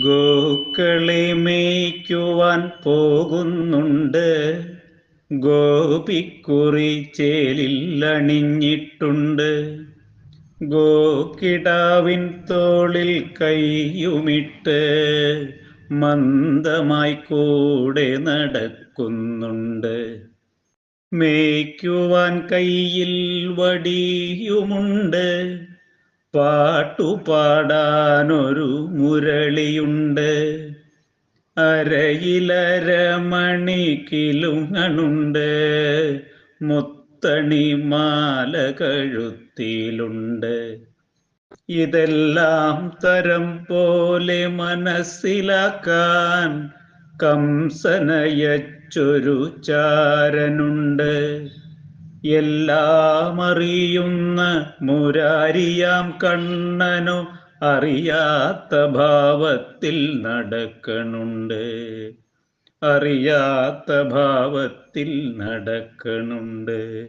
ഗോക്കളെ മേയ്ക്കുവാൻ പോകുന്നുണ്ട്. ഗോപിക്കുറി ചേലിൽ അണിഞ്ഞിട്ടുണ്ട്. ഗോക്കിടാവിൻ തോളിൽ കൈയുമിട്ട് മന്ദമായി കൂടെ നടക്കുന്നുണ്ട്. മേയ്ക്കുവാൻ കയ്യിൽ വടിയുമുണ്ട്. പാട്ടുപാടാനൊരു മുരളിയുണ്ട്. അരയിലരമണിക്കിലുങ്ങണുണ്ട്. മുത്തണി മാല കഴുത്തിലുണ്ട് ഇതെല്ലാം തരം പോലെ മനസ്സിലാക്കാൻ കംസനയച്ചൊരു ചാരനുണ്ട്. എല്ലാം അറിയുന്ന മുരാരിയാം കണ്ണനോ അറിയാത്ത ഭാവത്തിൽ നടക്കണുണ്ട്. അറിയാത്ത ഭാവത്തിൽ നടക്കണുണ്ട്.